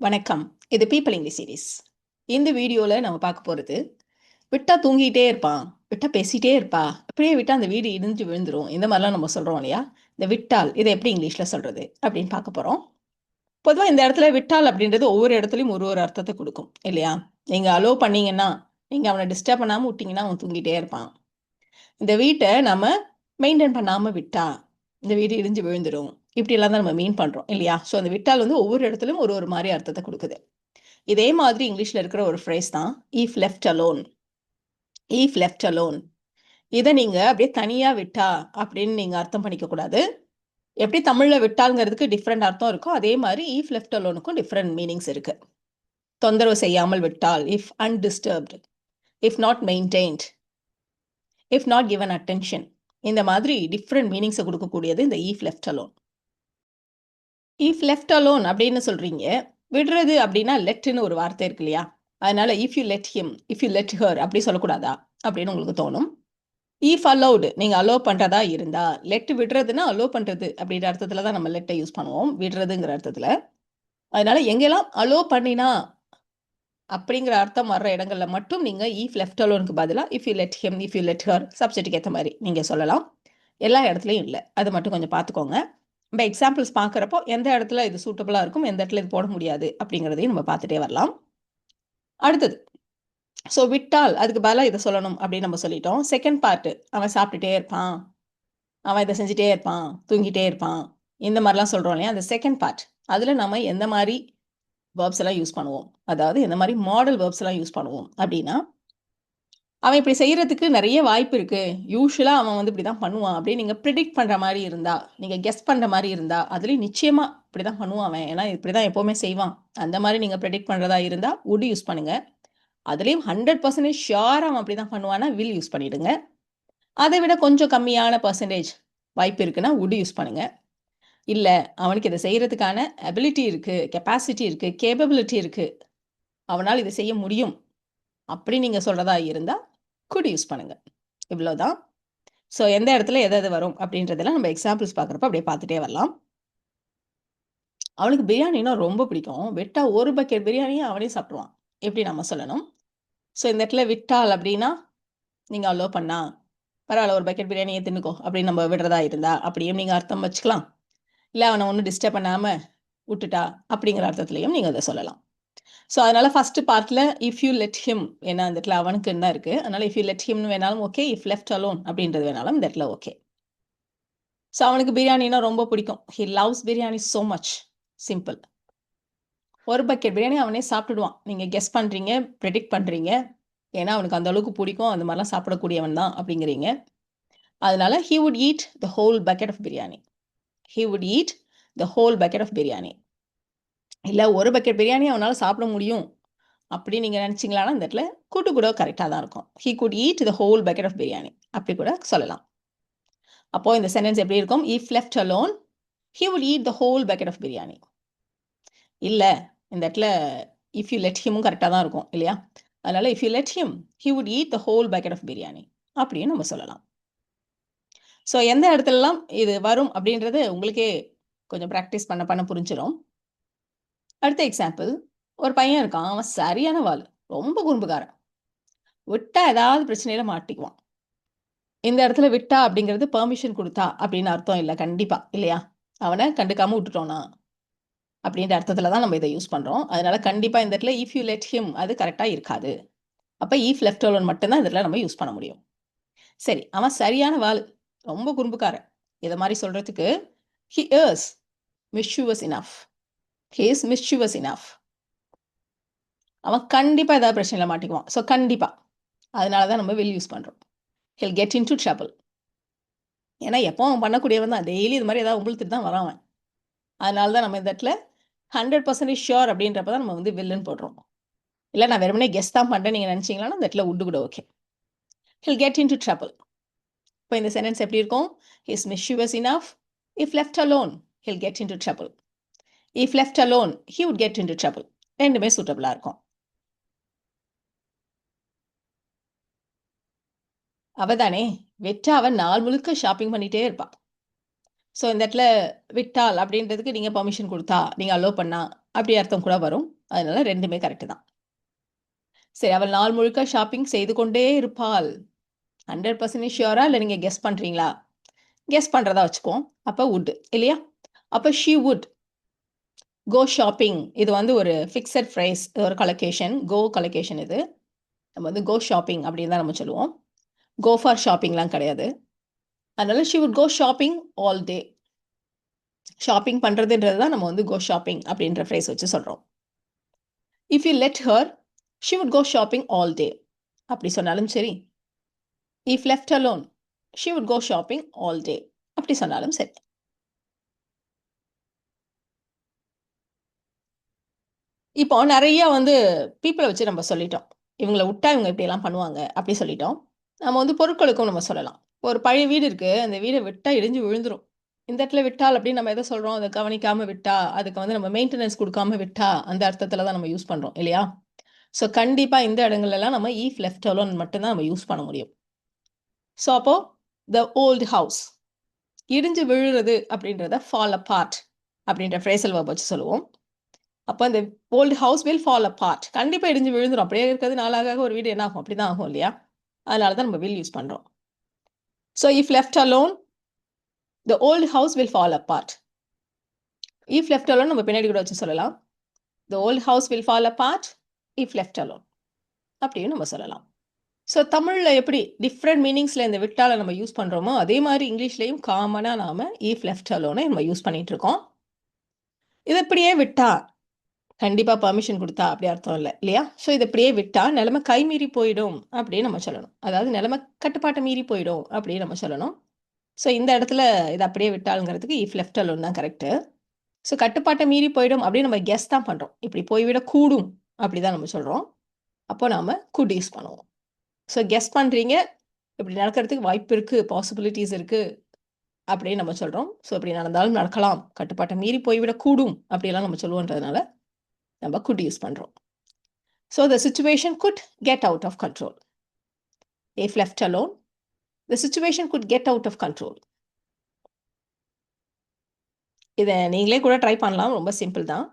வணக்கம். இது people English series இந்த வீடியோவில் நம்ம பார்க்க போகிறது விட்டா தூங்கிட்டே இருப்பான் விட்டா பேசிட்டே இருப்பா அப்படியே விட்டா அந்த வீடு இடிஞ்சு விழுந்துடும் இந்த மாதிரிலாம் நம்ம சொல்கிறோம் இல்லையா? இந்த விட்டால் இதை எப்படி இங்கிலீஷில் சொல்கிறது அப்படின்னு பார்க்க போகிறோம் பொதுவாக இந்த இடத்துல விட்டால் அப்படின்றது ஒவ்வொரு இடத்துலையும் ஒரு ஒரு அர்த்தத்தை கொடுக்கும் இல்லையா? நீங்கள் அலோவ் பண்ணீங்கன்னா நீங்கள் அவனை டிஸ்டர்ப் பண்ணாமல் விட்டிங்கன்னா அவன் தூங்கிட்டே இருப்பான். இந்த வீட்டை நம்ம மெயின்டைன் பண்ணாமல் விட்டா இந்த வீடு இடிஞ்சு விழுந்துடும் இப்படியெல்லாம் தான் நம்ம மீன் பண்ணுறோம் இல்லையா? ஸோ அந்த விட்டால் வந்து ஒவ்வொரு இடத்துலையும் ஒரு ஒரு மாதிரி அர்த்தத்தை கொடுக்குது. இதே மாதிரி இங்கிலீஷில் இருக்கிற ஒரு ஃப்ரேஸ் தான் if left alone if left alone இதை நீங்கள் அப்படியே தனியாக விட்டா அப்படின்னு நீங்கள் அர்த்தம் பண்ணிக்க கூடாது எப்படி தமிழில் விட்டாங்கிறதுக்கு டிஃப்ரெண்ட் அர்த்தம் இருக்கோ அதே மாதிரி ஈஃப் லெஃப்ட் அலோனுக்கும் டிஃப்ரெண்ட் மீனிங்ஸ் இருக்கு. தொந்தரவு செய்யாமல் விட்டால் if undisturbed if not maintained if not given attention இந்த மாதிரி டிஃப்ரெண்ட் மீனிங்ஸை கொடுக்கக்கூடியது இந்த if left alone if left alone அப்படின்னு சொல்றீங்க. விடுறது அப்படின்னா லெட்னு ஒரு வார்த்தை இருக்கு இல்லையா? அதனால if you let him if you let her அப்படி சொல்லக்கூடாதா? அப்படின்னு உங்களுக்கு தோணும். இஃப் அலௌடு நீங்க அலோவ் பண்றதா இருந்தா லெட் விடுறதுன்னா அலோவ் பண்றது அப்படின்ற அர்த்தத்துல தான் நம்ம லெட்டை யூஸ் பண்ணுவோம். விடுறதுங்கிற அர்த்தத்துல. அதனால எங்கெல்லாம் அலோவ் பண்ணினா அப்படிங்கிற அர்த்தம் வர்ற இடங்கள்ல மட்டும் நீங்க இஃப் லெஃப்ட் அலோனுக்கு பதிலாக if you let him if you let her சப்ஜெக்ட்டுக்கு ஏற்ற மாதிரி நீங்க சொல்லலாம். எல்லா இடத்துலையும் இல்லை. அதை மட்டும் கொஞ்சம் பார்த்துக்கோங்க நம்ம எக்ஸாம்பிள்ஸ் பார்க்குறப்போ எந்த இடத்துல இது சூட்டபுளாக இருக்கும் எந்த இடத்துல இது போட முடியாது அப்படிங்கிறதையும் நம்ம பார்த்துட்டே வரலாம். அடுத்தது ஸோ விட்டால் அதுக்கு பதிலாக இதை சொல்லணும் அப்படின்னு நம்ம சொல்லிட்டோம். செகண்ட் பார்ட்டு அவன் சாப்பிட்டுட்டே இருப்பான். அவன் இதை செஞ்சுட்டே இருப்பான் தூங்கிட்டே இருப்பான். இந்த மாதிரிலாம் சொல்கிறோம் இல்லையா? அந்த செகண்ட் பார்ட் அதில் நம்ம எந்த மாதிரி வேர்ப்ஸ் எல்லாம் யூஸ் பண்ணுவோம்? அதாவது எந்த மாதிரி மாடல் வேர்ப்ஸ் எல்லாம் யூஸ் பண்ணுவோம்? அப்படின்னா அவன் இப்படி செய்கிறதுக்கு நிறைய வாய்ப்பு இருக்குது யூஸ்வலாக அவன் வந்து இப்படி தான் பண்ணுவான். அப்படின்னு நீங்கள் ப்ரிடிக்ட் பண்ணுற மாதிரி இருந்தா நீங்கள் கெஸ் பண்ணுற மாதிரி இருந்தா நிச்சயமாக இப்படி தான் பண்ணுவான் அவன். ஏன்னா இப்படி தான் எப்போவுமே செய்வான். அந்த மாதிரி நீங்கள் ப்ரிடிக்ட் பண்ணுறதா இருந்தால் உட் யூஸ் பண்ணுங்கள் அதுலேயும் ஹண்ட்ரட் பர்சன்டேஜ் ஷியோர் அவன் அப்படி தான் பண்ணுவானா வில் யூஸ் பண்ணிவிடுங்க அதை விட கொஞ்சம் கம்மியான பர்சன்டேஜ் வாய்ப்பு இருக்குன்னா உட் யூஸ் பண்ணுங்கள் இல்லை அவனுக்கு இதை செய்கிறதுக்கான அபிலிட்டி இருக்குது கெப்பாசிட்டி இருக்குது கேப்பபிலிட்டி இருக்குது அவனால் இதை செய்ய முடியும். அப்படி நீங்கள் சொல்கிறதா இருந்தால் குட் யூஸ் பண்ணுங்க. இவ்வளோதான் ஸோ எந்த இடத்துல எது எது வரும் அப்படின்றதெல்லாம் நம்ம எக்ஸாம்பிள்ஸ் பார்க்குறப்ப அப்படியே பார்த்துட்டே வரலாம். அவனுக்கு பிரியாணினா ரொம்ப பிடிக்கும். விட்டா ஒரு பக்கெட் பிரியாணியை அவனே சாப்பிடுவான் எப்படி நம்ம சொல்லணும்? ஸோ இந்த இடத்துல விட்டால் அப்படின்னா நீங்கள் அலோவ் பண்ணா பரவாயில்ல ஒரு பக்கெட் பிரியாணியை தின்னுக்கோ அப்படின்னு நம்ம விடுறதா இருந்தா அப்படியும் நீங்கள் அர்த்தம் வச்சுக்கலாம். இல்லை அவனை ஒன்றும் டிஸ்டர்ப் பண்ணாமல் விட்டுட்டா அப்படிங்கிற அர்த்தத்துலையும் நீங்கள் அதை சொல்லலாம். ஸோ அதனால ஃபர்ஸ்ட் பார்ட்ல இஃப் யூ லெட் ஹிம் ஏன்னா அந்த இடத்துல அவனுக்கு என்ன இருக்கு? அதனால இஃப் யூ லெட் ஹிம்னு வேணாலும் ஓகே இஃப் லெஃப்ட் அலோன் அப்படின்றது வேணாலும் இந்த இடத்துல ஓகே ஸோ அவனுக்கு பிரியாணினா ரொம்ப பிடிக்கும். He loves biryani so much simple ஒரு பக்கெட் பிரியாணி அவனே சாப்பிட்டுடுவான். நீங்க கெஸ் பண்றீங்க ப்ரெடிக்ட் பண்றீங்க. ஏன்னா அவனுக்கு அந்த அளவுக்கு பிடிக்கும். அந்த மாதிரிலாம் சாப்பிடக்கூடியவன் தான் அப்படிங்கிறீங்க. அதனால he would eat the whole bucket of biryani he would eat the whole bucket of biryani இல்லை ஒரு பக்கெட் பிரியாணி அவனால் சாப்பிட முடியும் அப்படி நீங்கள் நினச்சிங்களான்னா இந்த இடத்துல கூட்டு கூட கரெக்டாக தான் இருக்கும். He could eat the whole bucket of biryani அப்படி கூட சொல்லலாம். அப்போது இந்த சென்டென்ஸ் எப்படி இருக்கும்? If left alone he would eat the whole bucket of biryani இல்லை இந்த இடத்துல இஃப் யூ லெட் ஹிமும் கரெக்டாக தான் இருக்கும் இல்லையா? அதனால் if you let him he would eat the whole bucket of biryani அப்படின்னு நம்ம சொல்லலாம். ஸோ எந்த இடத்துலலாம் இது வரும் அப்படின்றது உங்களுக்கே கொஞ்சம் ப்ராக்டிஸ் பண்ண பண்ண புரிஞ்சிடும் அடுத்த எக்ஸாம்பிள் ஒரு பையன் இருக்கான். அவன் சரியான வாள் ரொம்ப குறும்புக்காரன். விட்டா ஏதாவது பிரச்சனையில மாட்டிக்குவான். இந்த இடத்துல விட்டா அப்படிங்கிறது பெர்மிஷன் கொடுத்தா அப்படின்னு அர்த்தம் இல்லை கண்டிப்பா இல்லையா? அவனை கண்டுக்காம விட்டுட்டோம்னா அப்படின்ற அர்த்தத்துல தான் நம்ம இதை யூஸ் பண்றோம். அதனால கண்டிப்பா இந்த இடத்துல இஃப் யூ லெட் ஹிம் அது கரெக்டா இருக்காது. அப்ப ஈஃப் லெஃப்ட் ஓலன் மட்டும்தான் இதில் நம்ம யூஸ் பண்ண முடியும். சரி அவன் சரியான வாள் ரொம்ப குறும்புக்காரன். இதை மாதிரி சொல்றதுக்கு he errs mischievous enough he is mischievous enough அவன் கண்டிப்பாக ஏதாவது பிரச்சனையில் மாட்டிக்குவான். ஸோ கண்டிப்பாக அதனால தான் நம்ம வில் யூஸ் பண்ணுறோம் he'll get into trouble ஏன்னா எப்போ அவன் பண்ணக்கூடியவன் தான். டெய்லி இது மாதிரி ஏதாவது உங்களுக்கு தான் வரான் அவன். அதனால தான் நம்ம இந்த இடத்துல ஹண்ட்ரட் பர்சன்டேஜ் ஷியோர் அப்படின்றப்ப தான் நம்ம வந்து வில்லுன்னு போடுறோம். இல்லை நான் வெறுமனே கெஸ்ட் தான் பண்ணுறேன் நீங்கள் நினச்சிங்களான்னா அந்த இடத்துல உட்டு கூட okay he'll get into trouble இப்போ இந்த சென்டென்ஸ் எப்படி இருக்கும்? Is mischievous enough if left alone he'll get into trouble if left alone he would get into trouble ரெண்டுமே சூட்டபிளாக இருக்கும். அவதானே வெற்ற அவன் நாள் முழுக்க ஷாப்பிங் பண்ணிட்டே இருப்பான். ஸோ இந்த இடத்துல விட்டால் அப்படின்றதுக்கு நீங்கள் பர்மிஷன் கொடுத்தா நீங்கள் அலோவ் பண்ணா அப்படி அர்த்தம் கூட வரும். அதனால ரெண்டுமே கரெக்டு தான். சரி அவள் நாள் முழுக்க ஷாப்பிங் செய்து கொண்டே இருப்பாள். ஹண்ட்ரட் பர்சன்டேஜ் ஷியோரா இல்லை நீங்கள் கெஸ் பண்ணுறீங்களா கெஸ் பண்ணுறதா வச்சுக்கோம் அப்போ உட் இல்லையா? அப்போ ஷீ உட் கோ ஷாப்பிங் இது வந்து ஒரு ஃபிக்ஸட் ஃப்ரைஸ் ஒரு கலெக்ஷன் கோ கலெக்ஷன் இது. நம்ம வந்து கோ ஷாப்பிங் அப்படின்னு தான் நம்ம சொல்லுவோம். கோ ஃபார் ஷாப்பிங்லாம் கிடையாது. அதனால she would go shopping all day shopping பண்ணுறதுன்றது தான் நம்ம வந்து கோ ஷாப்பிங் அப்படின்ற ஃப்ரேஸ் வச்சு சொல்கிறோம் if you let her she would go shopping all day அப்படி சொன்னாலும் சரி. If left alone she would go shopping all day அப்படி சொன்னாலும் சரி. இப்போ நிறைய வந்து பீப்புளை வச்சு நம்ம சொல்லிட்டோம். இவங்களை விட்டா இவங்க இப்படியெல்லாம் பண்ணுவாங்க அப்படி சொல்லிட்டோம். நம்ம வந்து பொருட்களுக்கும் நம்ம சொல்லலாம். ஒரு பழைய வீடு இருக்கு. அந்த வீடை விட்டா இடிஞ்சு விழுந்துரும். இந்த இடத்துல விட்டால் அப்படின்னு நம்ம எதை சொல்றோம்? அதை கவனிக்காம விட்டா அதுக்கு வந்து நம்ம மெயின்டெனன்ஸ் கொடுக்காம விட்டா அந்த அர்த்தத்துல தான் நம்ம யூஸ் பண்றோம் இல்லையா? ஸோ கண்டிப்பா இந்த இடங்கள்ல எல்லாம் நம்ம ஈஃப் லெஃப்ட் அலோன் மட்டும்தான் நம்ம யூஸ் பண்ண முடியும். ஸோ அப்போ த ஓல்டு ஹவுஸ் இடிஞ்சு விழுறது அப்படின்றத ஃபால் அ பார்ட் அப்படின்ற ஃப்ரேசல் வேர்ப் வச்சு சொல்லுவோம். அப்போ இந்த old house will fall apart கண்டிப்பாக இடிஞ்சு விழுந்துரும். அப்படியே இருக்கிறது நாளாக ஒரு வீடு என்ன ஆகும் அப்படி தான் ஆகும் இல்லையா? அதனால தான் நம்ம வில் யூஸ் பண்ணுறோம் so if left alone the old house will fall apart if left alone நம்ம பின்னாடி கூட வச்சு சொல்லலாம். The old house will fall apart if left alone அப்படின்னு நம்ம சொல்லலாம். ஸோ தமிழில் எப்படி டிஃப்ரெண்ட் மீனிங்ஸில் இந்த விட்டால நம்ம யூஸ் பண்ணுறோமோ அதே மாதிரி இங்கிலீஷ்லேயும் காமனாக நாம் இஃப் லெஃப்ட் அலோனை நம்ம யூஸ் பண்ணிகிட்ருக்கோம் இருக்கோம். இது இப்படியே விட்டா கண்டிப்பாக பர்மிஷன் கொடுத்தா அப்படி அர்த்தம் இல்லை இல்லையா? ஸோ இதை இப்படியே விட்டா நிலைமை கை மீறி போயிடும் அப்படின்னு நம்ம சொல்லணும். அதாவது நிலைமை கட்டுப்பாட்டை மீறி போயிடும் அப்படின்னு நம்ம சொல்லணும். ஸோ இந்த இடத்துல இதை அப்படியே விட்டாளுங்கிறதுக்கு இஃப் லெஃப்ட் அலோன் தான் கரெக்டு ஸோ கட்டுப்பாட்டை மீறி போயிடும் அப்படின்னு நம்ம கெஸ் தான் பண்ணுறோம் இப்படி போய்விட கூடும் அப்படி தான் நம்ம சொல்கிறோம் அப்போ நாம் குட் யூஸ் பண்ணுவோம். ஸோ கெஸ் பண்ணுறீங்க இப்படி நடக்கிறதுக்கு வாய்ப்பு இருக்குது பாசிபிலிட்டிஸ் இருக்குது அப்படின்னு நம்ம சொல்கிறோம் ஸோ இப்படி நடந்தாலும் நடக்கலாம். கட்டுப்பாட்டை மீறி போய்விட கூடும் அப்படிலாம் நம்ம சொல்லுவோன்றதுனால நம்ம குட் யூஸ் பண்ணுறோம் so the situation could get out of control if left alone the situation could get out of control இதை நீங்களே கூட ட்ரை பண்ணலாம். ரொம்ப சிம்பிள் தான்.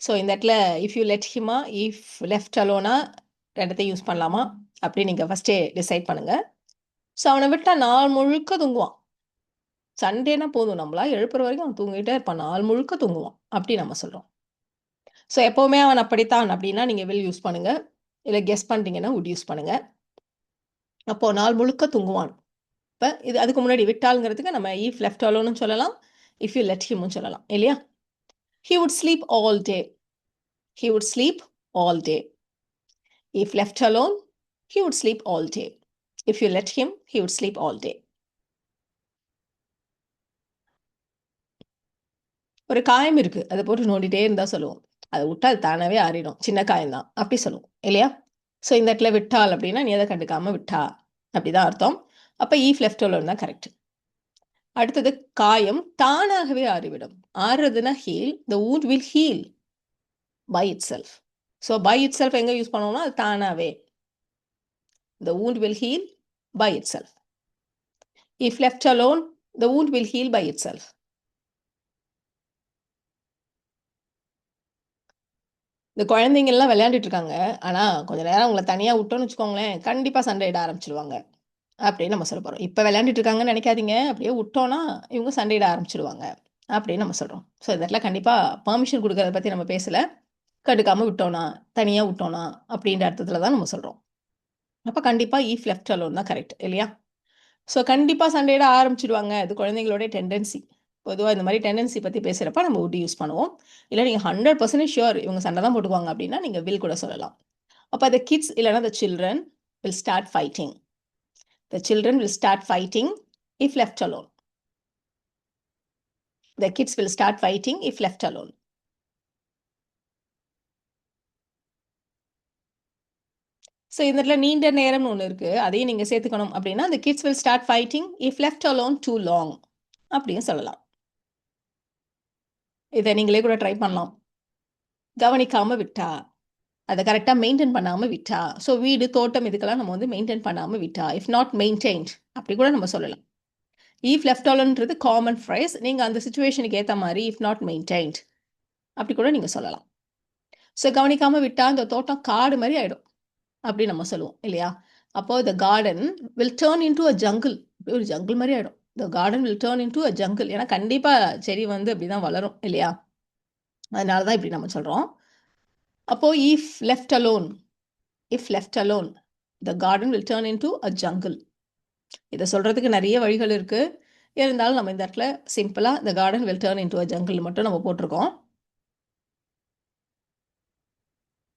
ஸோ இந்த இடத்துல இஃப் யூ லெட் ஹிமா இஃப் லெஃப்ட் அலோனா ரெண்டத்தையும் யூஸ் பண்ணலாமா? அப்படி நீங்கள் ஃபஸ்ட்டே டிசைட் பண்ணுங்கள் ஸோ அவனை விட்டால் நாள் முழுக்க தூங்குவான். சண்டேனா போதும். நம்மளா எழுப்புற வரைக்கும் அவன் தூங்கிட்டே இருப்பான். நாள் முழுக்க தூங்குவான். அப்படி நம்ம சொல்கிறோம் ஸோ எப்போவுமே அவன் அப்படித்தான். அப்படின்னா நீங்கள் வில் யூஸ் பண்ணுங்கள் இல்லை கெஸ் பண்ணுறீங்கன்னா உட் யூஸ் பண்ணுங்கள் அப்போது நாள் முழுக்க தூங்குவான். இப்போ இது அதுக்கு முன்னாடி விட்டாளுங்கிறதுக்கு நம்ம ஈஃப் லெஃப்ட் அலோன்னு சொல்லலாம். இஃப் யூ லெட் ஹிம்னு சொல்லலாம். இல்லையா? He would sleep all day he would sleep all day if left alone he would sleep all day if you let him he would sleep all day ஒரு காயம் இருக்குது அதை போட்டு நோண்டிட்டே இருந்தால் சொல்லுவோம். அதை விட்டா அது தானாவே ஆறிடும். சின்ன காயம் தான் அப்படி சொல்லுவோம். இல்லையா? ஸோ இந்த இடத்துல விட்டால் அப்படின்னா நீ எதை கண்டுக்காம விட்டா. அப்படிதான் அர்த்தம். அப்போ ஈஃப் லெஃப்ட் தான் கரெக்ட் அடுத்தது காயம் தானாகவே ஆறிவிடும். ஆறுறதுன்னா heal the wound will heal by itself so by itself எங்கே யூஸ் பண்ணுவோம்னா அது தானாகவே the wound will heal by itself if left alone the wound will heal by itself இந்த குழந்தைங்க எல்லாம் விளையாண்டுட்டு இருக்காங்க ஆனா கொஞ்ச நேரம் அவங்களை தனியா விட்டோம்னு வச்சுக்கோங்களேன் கண்டிப்பா சண்டையிட ஆரம்பிச்சிடுவாங்க அப்படின்னு நம்ம சொல்ல போறோம். இப்ப விளையாண்டுட்டு இருக்காங்கன்னு நினைக்காதீங்க. அப்படியே விட்டோன்னா இவங்க சண்டையிட ஆரம்பிச்சிடுவாங்க அப்படின்னு நம்ம சொல்றோம். ஸோ இதெல்லாம் கண்டிப்பாக கண்டிப்பா பெர்மிஷன் கொடுக்கறத பத்தி நம்ம பேசல. கடுக்காம விட்டோம்னா தனியா விட்டோம்னா அப்படின்ற அர்த்தத்துல தான் நம்ம சொல்றோம். அப்ப கண்டிப்பா ஈஃப் லெஃப்ட் அலோன் தான் கரெக்ட் இல்லையா? ஸோ கண்டிப்பா சண்டையிட ஆரம்பிச்சிடுவாங்க அது குழந்தைங்களோட டெண்டன்சி பொதுவாக இந்த மாதிரி டெண்டன்சி பற்றி பேசுகிறப்ப நம்ம உட் யூஸ் பண்ணுவோம். இல்லை நீங்கள் ஹண்ட்ரட் பர்சன்டேஜ் ஷியோர் இவங்க சண்டை தான் போட்டுக்குவாங்க அப்படின்னா நீங்கள் வில் கூட சொல்லலாம். அப்போ த கிட்ஸ் இல்லைனா the children will start fighting the children will start fighting if left alone the kids will start fighting if left alone so இந்த இடத்துல நீண்ட நேரம்னு ஒன்று இருக்குது அதையும் நீங்கள் சேர்த்துக்கணும் அப்படின்னா அந்த kids will start fighting if left alone too long அப்படின்னு சொல்லலாம். இதை நீங்களே கூட ட்ரை பண்ணலாம். கவனிக்காம விட்டா அதை கரெக்டாக மெயின்டைன் பண்ணாமல் விட்டா ஸோ வீடு தோட்டம் இதுக்கெல்லாம் நம்ம வந்து மெயின்டைன் பண்ணாமல் விட்டா இஃப் நாட் மெயின்டைன்ட் அப்படி கூட நம்ம சொல்லலாம். ஈஃப் லெஃப்ட் காமன் ஃப்ரைஸ் நீங்கள் அந்த சுச்சுவேஷனுக்கு ஏற்ற மாதிரி இஃப் நாட் மெயின்டைன்ட் அப்படி கூட நீங்கள் சொல்லலாம். ஸோ கவனிக்காமல் விட்டால் இந்த தோட்டம் காடு மாதிரி ஆகிடும் அப்படி நம்ம சொல்லுவோம் இல்லையா? அப்போது the garden will turn into a jungle ஒரு ஜங்கிள் மாதிரி ஆகிடும் the garden will turn into a jungle ஏன்னா கண்டிப்பாக செடி வந்து அப்படி தான் வளரும் இல்லையா? அதனால தான் இப்படி நம்ம சொல்கிறோம் அப்போது if left alone if left alone the garden will turn into a jungle இதை சொல்கிறதுக்கு நிறைய வழிகள் இருக்குது இருந்தாலும் நம்ம இந்த இடத்துல சிம்பிளாக the garden will turn into a jungle மட்டும் நம்ம போட்டிருக்கோம்.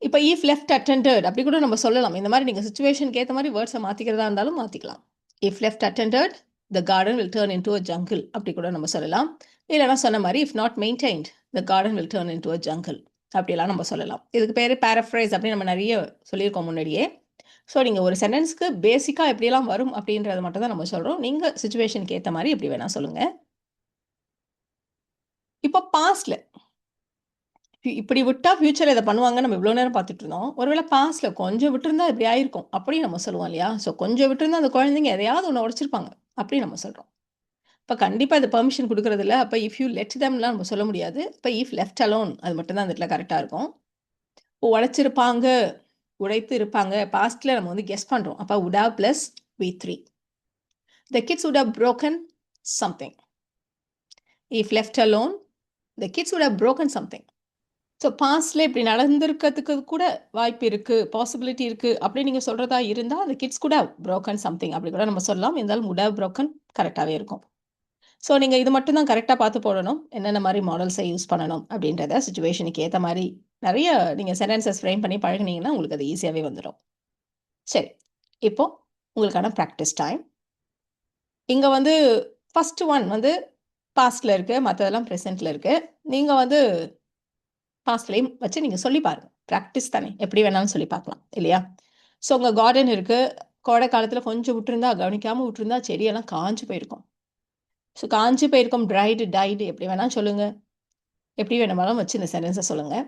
இப்போ இஃப் லெஃப்ட் அட்டெண்டட் அப்படி கூட நம்ம சொல்லலாம். இந்த மாதிரி நீங்கள் சுச்சுவேஷனுக்கு ஏற்ற மாதிரி வேர்ட்ஸை மாற்றிக்கிறதா இருந்தாலும் மாற்றிக்கலாம் if left attended the garden will turn into a jungle அப்படி கூட நம்ம சொல்லலாம். இல்லைனா சொன்ன மாதிரி if not maintained the garden will turn into a jungle அப்படிலாம் நம்ம சொல்லலாம். இதுக்கு பேர் பேரஃப்ரைஸ் அப்படின்னு நம்ம நிறைய சொல்லியிருக்கோம் முன்னாடியே. ஸோ நீங்கள் ஒரு சென்டென்ஸ்க்கு பேசிக்காக எப்படியெல்லாம் வரும் அப்படின்றத மட்டும் தான் நம்ம சொல்கிறோம் நீங்கள் சுச்சுவேஷனுக்கு ஏற்ற மாதிரி எப்படி வேணால் சொல்லுங்கள் இப்போ பாஸ்டில் இப்படி விட்டால் ஃபியூச்சரில் இதை பண்ணுவாங்க நம்ம இவ்வளோ நேரம் பார்த்துட்டு இருந்தோம். ஒருவேளை பாஸ்டில் கொஞ்சம் விட்டுருந்தா இப்படி ஆயிருக்கும். அப்படின்னு நம்ம சொல்லுவோம் இல்லையா? ஸோ கொஞ்சம் விட்டுருந்தா அந்த குழந்தைங்க எதையாவது ஒன்று உடச்சிருப்பாங்க. அப்படி நம்ம சொல்கிறோம் இப்போ கண்டிப்பாக இது பெர்மிஷன் கொடுக்குறதில்ல. அப்போ இஃப் யூ லெட் தம்லாம் நம்ம சொல்ல முடியாது. இப்போ இஃப் லெஃப்ட் அலோன் அது மட்டும் தான் அந்த இடத்துல கரெக்டாக இருக்கும். இப்போ உடைச்சிருப்பாங்க உடைத்து இருப்பாங்க பாஸ்டில் நம்ம வந்து கெஸ் பண்ணுறோம் அப்போ would plus V three the kids would have broken something if left alone the kids would have broken something so பாஸ்ட்ல இப்படி நடந்திருக்கிறதுக்கு கூட வாய்ப்பு இருக்குது பாசிபிலிட்டி இருக்குது அப்படி நீங்கள் சொல்கிறதா இருந்தால் அந்த கிட்ஸ் கூட ப்ரோக்கன் சம்திங் அப்படி கூட நம்ம சொல்லலாம். இருந்தாலும் உட் ஹவ் ப்ரோக்கன் கரெக்டாகவே இருக்கும். ஸோ நீங்கள் இது மட்டும் தான் கரெக்டாக பார்த்து போடணும். என்னென்ன மாதிரி மாடல்ஸை யூஸ் பண்ணணும் அப்படின்றத சுச்சுவேஷனுக்கு ஏற்ற மாதிரி நிறைய நீங்கள் சென்டென்சஸ் ஃப்ரேம் பண்ணி பழகினீங்கன்னா உங்களுக்கு அது ஈஸியாகவே வந்துடும். சரி இப்போ உங்களுக்கான ப்ராக்டிஸ் டைம் இங்கே வந்து ஃபஸ்ட்டு ஒன் வந்து பாஸ்டில் இருக்குது மற்றதெல்லாம் ப்ரெசென்ட்டில் இருக்குது நீங்கள் வந்து பாஸ்ட்லேயும் வச்சு நீங்கள் சொல்லி பாருங்கள் ப்ராக்டிஸ் தானே. எப்படி வேணாலும் சொல்லி பார்க்கலாம். இல்லையா? ஸோ உங்கள் கார்டன் இருக்குது கோடை காலத்தில் கொஞ்சம் விட்டுருந்தா கவனிக்காமல் விட்டுருந்தா செடியெல்லாம் காஞ்சு போயிருக்கும். ஸோ காஞ்சி போயிருக்கும். ட்ரைடு டைடு எப்படி வேணாலும் சொல்லுங்கள் எப்படி வேணுமாலும் வச்சு இந்த சென்டென்ஸை சொல்லுங்கள்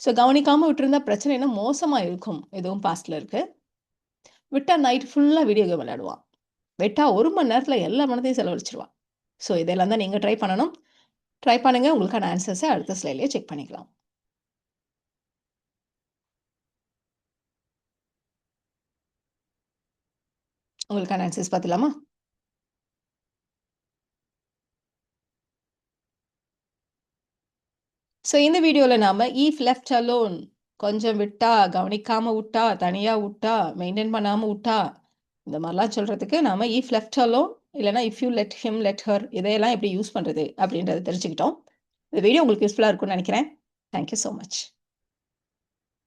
ஸோ கவனிக்காமல் விட்டுருந்தா பிரச்சனை என்ன? மோசமாக இருக்கும். எதுவும் பாஸ்டில் இருக்குது விட்டால் நைட் ஃபுல்லாக வீடியோ கேம் விளையாடுவான் விட்டால் ஒரு மணி நேரத்தில் எல்லா மனதையும் செலவழிச்சிருவான் ஸோ இதெல்லாம் தான் நீங்கள் ட்ரை பண்ணணும். ட்ரை பண்ணுங்கள் உங்களுக்கான ஆன்சர்ஸை அடுத்த ஸ்லைட்லேயே செக் பண்ணிக்கலாம். உங்களுக்கான ஆன்சர்ஸ் பார்த்துலாமா ஸோ இந்த வீடியோவில் நாம் ஈஃப் லெஃப்ட் அலோன் கொஞ்சம் விட்டா கவனிக்காமல் விட்டா தனியாக விட்டா மெயின்டைன் பண்ணாமல் விட்டா இந்த மாதிரிலாம் சொல்கிறதுக்கு நாம் ஈஃப் லெஃப்ட் அலோன் இல்லைனா if you let him let her இதையெல்லாம் எப்படி யூஸ் பண்ணுறது அப்படின்றத தெரிஞ்சுக்கிட்டோம். இந்த வீடியோ உங்களுக்கு யூஸ்ஃபுல்லாக இருக்கும்னு நினைக்கிறேன். Thank you so much